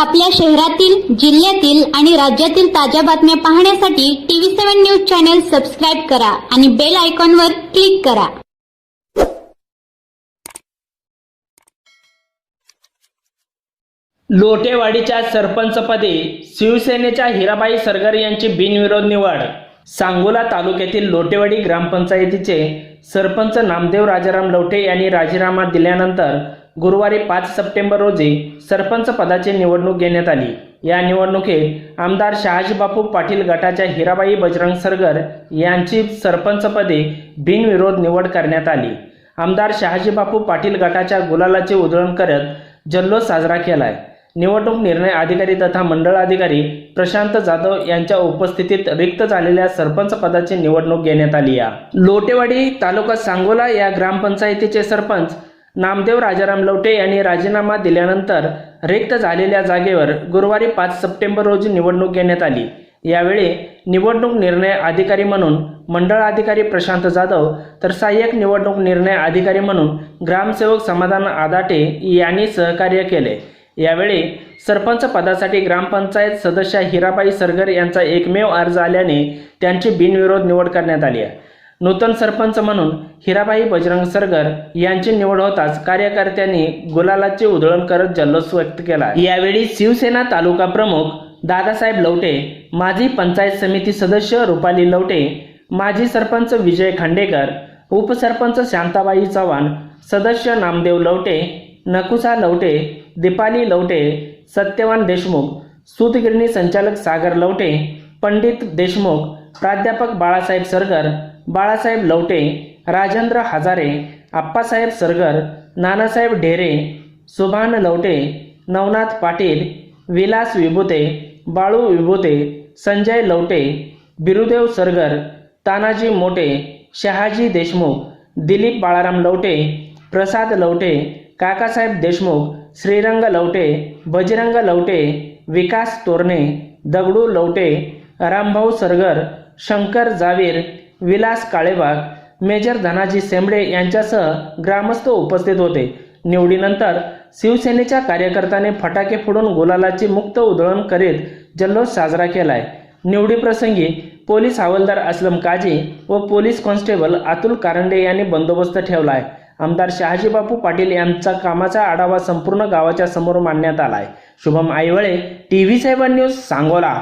आपल्या शहरातील जिल्ह्यातील आणि राज्यातील ताज्या बातम्या पाहण्यासाठी TV seven news channel subscribe करा आणि बेल आयकॉनवर क्लिक करा. लोटेवाडीच्या सरपंचपदी शिवसेनेच्या हिराबाई सरगर यांची बिनविरोध निवड. सांगोला तालुक्यातील लोटेवाडी ग्रामपंचायतीचे सरपंच नामदेव राजाराम लवटे यांनी राजीनामा दिल्यानंतर गुरुवारी पाच सप्टेंबर रोजी सरपंच पदाची निवडणूक घेण्यात आली. या निवडणुकीत आमदार शहाजीबापू पाटील गटाच्या हिराबाई बजरंग सरगर यांची सरपंचपदे बिनविरोध निवड करण्यात आली. आमदार शहाजीबापू पाटील गटाच्या गुलालाचे उधळण करत जल्लोष साजरा केलाय. निवडणूक निर्णय अधिकारी तथा मंडळ अधिकारी प्रशांत जाधव यांच्या उपस्थितीत रिक्त झालेल्या सरपंच पदाची निवडणूक घेण्यात आली या. लोटेवाडी तालुका सांगोला या ग्रामपंचायतीचे सरपंच नामदेव राजाराम लवटे यांनी राजीनामा दिल्यानंतर रिक्त झालेल्या जागेवर गुरुवारी पाच सप्टेंबर रोजी निवडणूक घेण्यात आली. यावेळी निवडणूक निर्णय अधिकारी म्हणून मंडळ अधिकारी प्रशांत जाधव तर सहाय्यक निवडणूक निर्णय अधिकारी म्हणून ग्रामसेवक समाधान आदाटे यांनी सहकार्य केले. यावेळी सरपंच पदासाठी ग्रामपंचायत सदस्य हिराबाई सरगर यांचा एकमेव अर्ज आल्याने त्यांची बिनविरोध निवड करण्यात आली आहे. नूतन सरपंच म्हणून हिराबाई बजरंग सरगर यांची निवड होताच कार्यकर्त्यांनी गुलालाचे उधळण करत जल्लोष व्यक्त केला. यावेळी शिवसेना तालुका प्रमुख दादासाहेब लवटे माजी पंचायत समिती सदस्य रुपाली लवटे माजी सरपंच विजय खांडेकर उपसरपंच शांताबाई चव्हाण सदस्य नामदेव लवटे नकुसा लवटे दीपाली लवटे सत्यवान देशमुख सूतगिरणी संचालक सागर लवटे पंडित देशमुख प्राध्यापक बाळासाहेब सरगर बाळासाहेब लवटे राजेंद्र हजारे आप्पासाहेब सरगर नानासाहेब ढेरे सुभान लवटे नवनाथ पाटील विलास विभूते बाळू विभूते संजय लवटे बिरुदेव सरगर तानाजी मोटे शहाजी देशमुख दिलीप बाळाराम लवटे प्रसाद लवटे काकासाहेब देशमुख श्रीरंग लवटे बजरंग लवटे विकास तोरणे दगडू लवटे रामभाऊ सरगर शंकर जावीर विलास काळेबाग मेजर धनाजी सेंबडे यांच्यासह ग्रामस्थ उपस्थित होते. निवडीनंतर शिवसेनेच्या कार्यकर्त्याने फटाके फोडून गुलालाची मुक्त उधळण करीत जल्लोष साजरा केलाय. निवडीप्रसंगी पोलीस हवालदार असलम काजी व पोलीस कॉन्स्टेबल अतुल कारंडे यांनी बंदोबस्त ठेवलाय. आमदार शहाजीबापू पाटील यांचा कामाचा आढावा संपूर्ण गावाच्या समोर मांडण्यात आलाय. Shubham Aivale TV seven news Sangola.